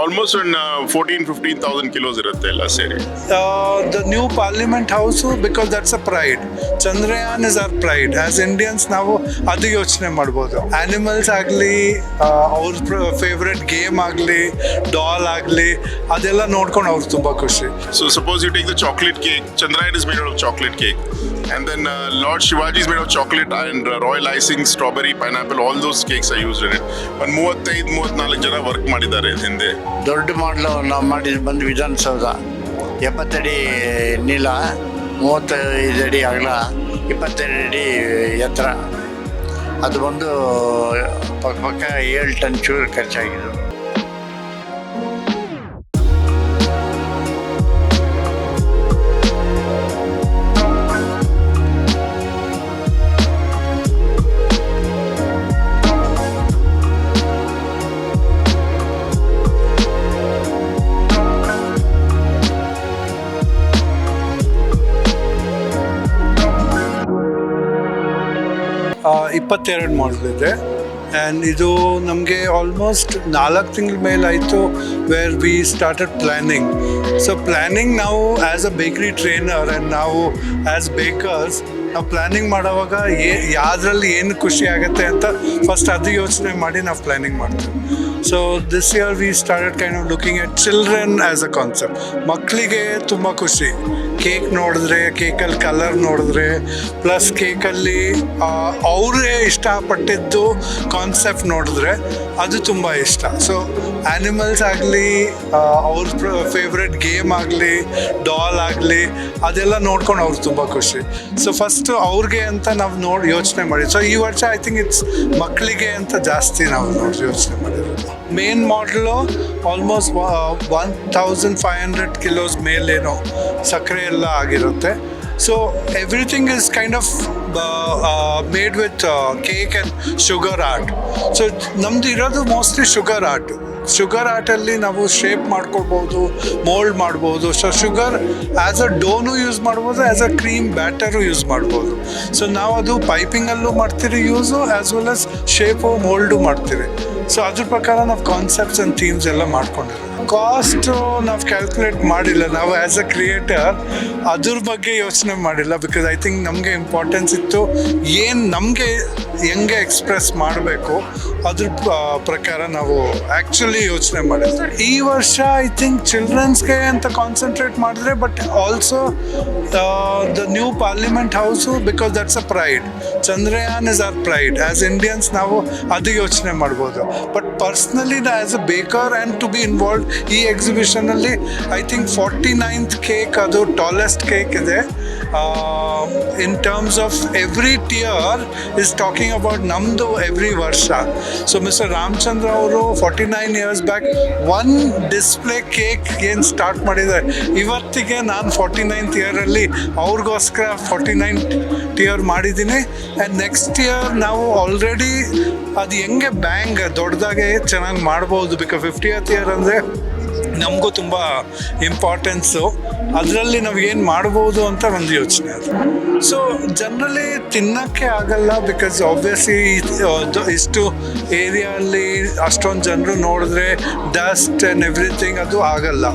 Almost ಒಂದು fourteen fifteen thousand kilos ಇರುತ್ತೆ ಎಲ್ಲ ಸೇರಿ. The new parliament house because that's a pride Chandrayaan is our pride as Indians ನಾವು ಅದು ಯೋಚನೆ ಮಾಡ್ಬೋದು. ಆ್ಯನಿಮಲ್ಸ್ ಆಗಲಿ ಅವ್ರ ಫೇವ್ರೆಟ್ ಗೇಮ್ ಆಗಲಿ ಡಾಲ್ ಆಗಲಿ ಅದೆಲ್ಲ ನೋಡ್ಕೊಂಡು ಅವ್ರು ತುಂಬ ಖುಷಿ. So suppose you take the chocolate cake Chandrayaan is made chocolate cake And then uh, Lord Shivaji is made of chocolate and uh, royal icing, strawberry, pineapple, all those cakes are used in it. ಒಂದು ಮೂವತ್ತೈದು ಮೂವತ್ನಾಲ್ಕು ಜನ work ಮಾಡಿದ್ದಾರೆ ಹಿಂದೆ. ದೊಡ್ಡ ಮಾಡಲು ನಾವು ಮಾಡಿದ್ದು ಬಂದು ವಿಧಾನಸೌಧ. ಎಪ್ಪತ್ತಡಿ ನೀಲ ಮೂವತ್ತೈದು ಅಡಿ ಅಗಲ ಇಪ್ಪತ್ತೆರಡು ಅಡಿ ಎತ್ತರ. ಅದು ಬಂದು ಪಕ್ಕ ಪಕ್ಕ ಏಳು ಟನ್ ಚೂರು ಖರ್ಚಾಗಿದ್ದು. ಇಪ್ಪತ್ತೆರಡು ಮಾಡಲ್ ಇದೆ. ಆ್ಯಂಡ್ ಇದು ನಮಗೆ ಆಲ್ಮೋಸ್ಟ್ ನಾಲ್ಕು ತಿಂಗಳ ಮೇಲೆ ಆಯಿತು where we started planning so planning ನಾವು as a bakery trainer and ನಾವು ಆ್ಯಸ್ ಬೇಕರ್ಸ್ ನಾವು ಪ್ಲ್ಯಾನಿಂಗ್ ಮಾಡೋವಾಗ ಏ, ಯಾವುದ್ರಲ್ಲಿ ಏನು ಖುಷಿ ಆಗುತ್ತೆ ಅಂತ ಫಸ್ಟ್ ಅದು ಯೋಚನೆ ಮಾಡಿ ನಾವು ಪ್ಲ್ಯಾನಿಂಗ್ ಮಾಡ್ತೀವಿ. So this year we started kind of looking at children as a concept ಮಕ್ಕಳಿಗೆ ತುಂಬ ಖುಷಿ. ಕೇಕ್ ನೋಡಿದ್ರೆ, ಕೇಕಲ್ಲಿ ಕಲರ್ ನೋಡಿದ್ರೆ ಪ್ಲಸ್ ಕೇಕಲ್ಲಿ ಅವರೇ ಇಷ್ಟಪಟ್ಟಿದ್ದು ಕಾನ್ಸೆಪ್ಟ್ ನೋಡಿದ್ರೆ ಅದು ತುಂಬ ಇಷ್ಟ. ಸೊ ಆ್ಯನಿಮಲ್ಸ್ ಆಗಲಿ ಅವ್ರ ಫೇವ್ರೆಟ್ ಗೇಮ್ ಆಗಲಿ ಡಾಲ್ ಆಗಲಿ, ಅದೆಲ್ಲ ನೋಡ್ಕೊಂಡು ಅವ್ರು ತುಂಬ ಖುಷಿ. ಸೊ ಫಸ್ಟು ಅವ್ರಿಗೆ ಅಂತ ನಾವು ನೋಡಿ ಯೋಚನೆ ಮಾಡಿ. ಸೊ ಈ ವರ್ಷ ಐ ಥಿಂಕ್ ಇಟ್ಸ್ ಮಕ್ಕಳಿಗೆ ಅಂತ ಜಾಸ್ತಿ ನಾವು ನೋಡಿ ಯೋಚನೆ ಮಾಡಿರೋದು. ಮೇನ್ ಮಾಡಲು almost one thousand five hundred kilos ಮೇಲೇನೋ ಸಕ್ಕರೆ ಎಲ್ಲ ಆಗಿರುತ್ತೆ. So everything is kind of made with cake and sugar art so ನಮ್ದು ಇರೋದು ಮೋಸ್ಟ್ಲಿ ಶುಗರ್ ಆರ್ಟ್ ಶುಗರ್ ಆರ್ಟಲ್ಲಿ ನಾವು ಶೇಪ್ ಮಾಡ್ಕೊಳ್ಬೋದು ಮೋಲ್ಡ್ ಮಾಡ್ಬೋದು. So sugar as a dough use ಮಾಡ್ಬೋದು as a cream batter use ಮಾಡ್ಬೋದು. ಸೊ ನಾವು ಅದು ಪೈಪಿಂಗಲ್ಲೂ ಮಾಡ್ತೀರಿ use as well as shape mould ಮಾಡ್ತೀರಿ. ಸೊ ಅದ್ರ ಪ್ರಕಾರ ನಾವು ಕಾನ್ಸೆಪ್ಟ್ಸ್ ಆ್ಯಂಡ್ ಥೀಮ್ಸ್ ಎಲ್ಲ ಮಾಡ್ಕೊಂಡಿರೋದು. ಕಾಸ್ಟು ನಾವು ಕ್ಯಾಲ್ಕುಲೇಟ್ ಮಾಡಿಲ್ಲ. ನಾವು ಆ್ಯಸ್ ಅ ಕ್ರಿಯೇಟರ್ ಅದ್ರ ಬಗ್ಗೆ ಯೋಚನೆ ಮಾಡಿಲ್ಲ ಬಿಕಾಸ್ ಐ ಥಿಂಕ್ ನಮಗೆ ಇಂಪಾರ್ಟೆನ್ಸ್ ಇತ್ತು. ಏನು ನಮಗೆ ಹೆಂಗೆ ಎಕ್ಸ್ಪ್ರೆಸ್ ಮಾಡಬೇಕು ಅದ್ರ ಪ್ರಕಾರ ನಾವು ಆ್ಯಕ್ಚುಲಿ ಯೋಚನೆ ಮಾಡಿದ್ವಿ. ಈ ವರ್ಷ ಐ ಥಿಂಕ್ ಚಿಲ್ಡ್ರನ್ಸ್ಗೆ ಅಂತ ಕಾನ್ಸಂಟ್ರೇಟ್ ಮಾಡಿದ್ರೆ but also the new parliament house because that's a pride Chandrayaan is our pride as Indians ನಾವು ಅದು ಯೋಚನೆ ಮಾಡ್ಬೋದು. But personally as a baker and to be involve ಈ ಎಕ್ಸಿಬಿಷನಲ್ಲಿ I think forty ninth cake ಅದು tallest cake ಇದೆ. In terms of every tier is talking about ನಮ್ಮದು every ವರ್ಷ. So mister Ramachandra ಅವರು forty nine years back one display cake ಏನು start ಮಾಡಿದ್ದಾರೆ. ಇವತ್ತಿಗೆ ನಾನು ಫಾರ್ಟಿ ನೈನ್ತ್ ಇಯರಲ್ಲಿ ಅವ್ರಿಗೋಸ್ಕರ ಫಾರ್ಟಿ ನೈನ್ ಟಿಯರ್ ಮಾಡಿದ್ದೀನಿ. ಆ್ಯಂಡ್ ನೆಕ್ಸ್ಟ್ ಇಯರ್ ನಾವು ಆಲ್ರೆಡಿ ಅದು ಹೆಂಗೆ ಬ್ಯಾಂಗ್ ದೊಡ್ಡದಾಗೆ ಚೆನ್ನಾಗಿ ಮಾಡ್ಬೋದು ಬಿಕಾಸ್ ಫಿಫ್ಟಿಯತ್ ಇಯರ್ ಅಂದರೆ ನಮಗೂ ತುಂಬ ಇಂಪಾರ್ಟೆನ್ಸು ಅದರಲ್ಲಿ ಏನು ಮಾಡ್ಬೋದು ಅಂತ ಒಂದು ಯೋಚನೆ ಅದು. ಸೊ ಜನರಲಿ ತಿನ್ನೋಕ್ಕೆ ಆಗಲ್ಲ ಬಿಕಾಸ್ ಆಬ್ವಿಯಸ್ಲಿ ಇಷ್ಟು ಏರಿಯಲ್ಲಿ ಅಷ್ಟೊಂದು ಜನರು ನೋಡಿದ್ರೆ ಡಸ್ಟ್ ಆ್ಯಂಡ್ ಎವ್ರಿಥಿಂಗ್ ಅದು ಆಗಲ್ಲ.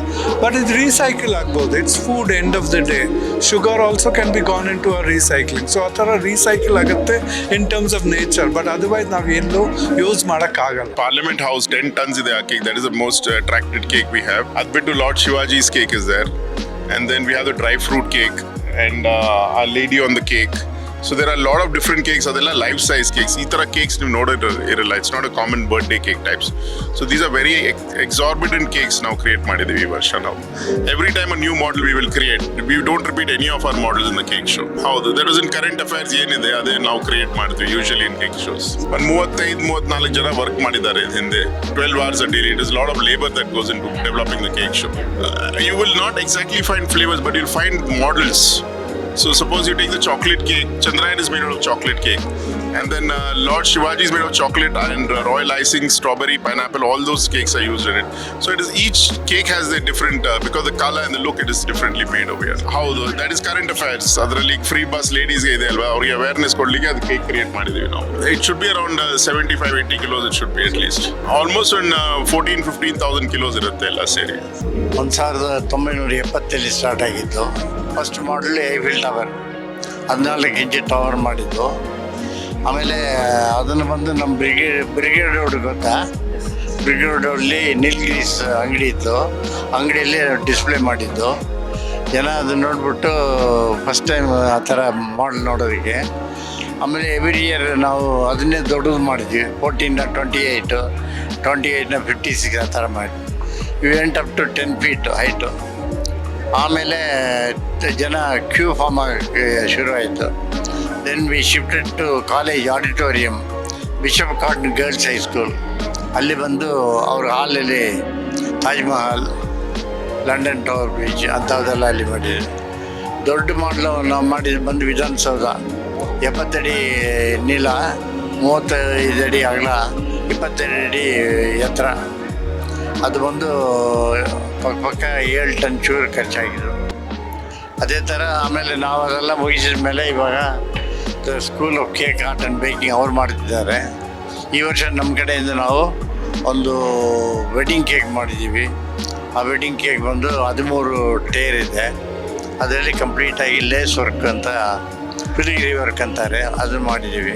ಬಟ್ ಇದು ರೀಸೈಕಲ್ ಆಗ್ಬೋದು. It's food end of the day sugar also can be gone into a recycling so ಆ ಥರ ರೀಸೈಕಲ್ ಆಗುತ್ತೆ in terms of nature but otherwise ನಾವು ಎಲ್ಲೂ ಯೂಸ್ ಮಾಡೋಕ್ಕಾಗಲ್ಲ ಪಾರ್ಲಿಮೆಂಟ್ ಹೌಸ್ ಟೆನ್ ಟನ್ಸ್ ಇದೆ ಆ cake that is most attracted cake we have ಅದು ಬಿಟ್ಟು Lord Shivaji's cake is there And then we have the dry fruit cake and uh, our lady on the cake. So there are lot of different cakes ಅದೆಲ್ಲ life size cakes ಈ ಥರ cakes ನೀವು ನೋಡೋದು ಇರಲ್ಲ. It's not a common birthday cake types so these are very exorbitant cakes ನಾವು create ಮಾಡಿದ್ದೀವಿ ಈ ವರ್ಷ ನಾವು. Every time a new model we will create we don't repeat any of our models in cake show ಹೌದು. That is in current affairs ಏನಿದೆ, ಅದೇ ನಾವು create ಮಾಡ್ತೀವಿ ಯೂಶಲಿ ಇನ್ ಕೇಕ್ ಶೋಸ್ ಒಂದು ಮೂವತ್ತೈದು, ಮೂವತ್ನಾಲ್ಕು ಜನ ವರ್ಕ್ ಮಾಡಿದ್ದಾರೆ ಹಿಂದೆ. Twelve hours a daily it is lot of labour that goes into developing the cake show you will not exactly find flavours but will find models So suppose you take the chocolate cake, Chandrayaan is made out of chocolate cake. And then uh, Lord Shivaji is made of chocolate and uh, royal icing, strawberry, pineapple. All those cakes are used in it. So it is each cake has a different uh, because the color and the look it is differently made over here. How though, that is current free bus ಲೇಡೀಸ್ಗೆ ಇದೆ ಅಲ್ವಾ ಅವ್ರಿಗೆ awareness ಕೊಡ್ಲಿಕ್ಕೆ ಅದು cake create ಮಾಡಿದೀವಿ ನಾವು it should be around seventy five eighty kilos it should be at least almost ಒಂದು fourteen fifteen thousand kilos ಇರುತ್ತೆ ಎಲ್ಲ ಸೇರಿ ಒಂದು ಸಾವಿರದ ಒಂಬೈನೂರ ಎಪ್ಪತ್ತಲ್ಲಿ ಸ್ಟಾರ್ಟ್ ಆಗಿದ್ದು ಫಸ್ಟ್ ಮಾಡಲ್ ಐಫಿಲ್ ಟವರ್ ಹದಿನಾಲ್ಕು ಇಂಚಿ ಟವರ್ ಮಾಡಿದ್ದು ಆಮೇಲೆ, ಅದನ್ನು ಬಂದು ನಮ್ಮ ಬ್ರಿಗೇಡ್ ಬ್ರಿಗೇಡ್ ರೋಡ್ ಗೊತ್ತಾ? ಬ್ರಿಗೇಡ್ ರೋಡಲ್ಲಿ ನೀಲ್ಗಿರೀಸ್ ಅಂಗಡಿ ಇತ್ತು. ಅಂಗಡಿಯಲ್ಲಿ ಡಿಸ್ಪ್ಲೇ ಮಾಡಿದ್ದು. ಜನ ಅದನ್ನ ನೋಡ್ಬಿಟ್ಟು ಫಸ್ಟ್ ಟೈಮ್ ಆ ಥರ ಮಾಡಲ್ ನೋಡೋದಕ್ಕೆ ಆಮೇಲೆ ಎವ್ರಿ ಇಯರ್ ನಾವು ಅದನ್ನೇ ದೊಡ್ಡದು ಮಾಡಿದ್ವಿ. ಫೋರ್ಟೀನ ಟ್ವೆಂಟಿ ಏಯ್ಟು ಟ್ವೆಂಟಿ ಏಯ್ಟ್ನ ಫಿಫ್ಟಿ ಸಿಕ್ಸ್ ಆ ಥರ ಮಾಡಿ event up to ten feet height ಆಮೇಲೆ ಜನ ಕ್ಯೂ ಫಾರ್ಮ್ ಶುರು ಶುರುವಾಯಿತು. Then we shifted to college auditorium Bishop Cotton Girls High School ಅಲ್ಲಿ ಬಂದು ಅವ್ರ ಹಾಲಲ್ಲಿ Taj Mahal, London Tower Bridge ಅಂಥದ್ದೆಲ್ಲ ಅಲ್ಲಿ ಮಾಡಿದ್ರು. ದೊಡ್ಡ ಮಾಡಲು ನಾವು ಮಾಡಿದ್ದು ಬಂದು ವಿಧಾನಸೌಧ, ಎಪ್ಪತ್ತಡಿ ನೀಲ, ಮೂವತ್ತೈದು ಅಡಿ ಅಗಲ ಇಪ್ಪತ್ತೆರಡು ಅಡಿ ಎತ್ತರ. ಅದು ಬಂದು ಪಕ್ಕ ಪಕ್ಕ ಏಳು ಟನ್ ಚೂರು ಖರ್ಚಾಗಿದ್ದು. ಅದೇ ಥರ ಆಮೇಲೆ ನಾವು ಅದೆಲ್ಲ ಮುಗಿಸಿದ ಮೇಲೆ ಇವಾಗ school of cake art and baking ಅವ್ರು ಮಾಡ್ತಿದ್ದಾರೆ ಈ ವರ್ಷ ನಮ್ಮ ಕಡೆಯಿಂದ ನಾವು ಒಂದು ವೆಡ್ಡಿಂಗ್ ಕೇಕ್ ಮಾಡಿದ್ದೀವಿ. ಆ ವೆಡ್ಡಿಂಗ್ ಕೇಕ್ ಬಂದು ಹದಿಮೂರು ಟೇರ್ ಇದೆ. ಅದರಲ್ಲಿ ಕಂಪ್ಲೀಟಾಗಿ ಲೇಸ್ ವರ್ಕ್ ಅಂತ ಪಿಲಿಗಿರಿ ವರ್ಕ್ ಅಂತಾರೆ ಅದನ್ನು ಮಾಡಿದ್ದೀವಿ.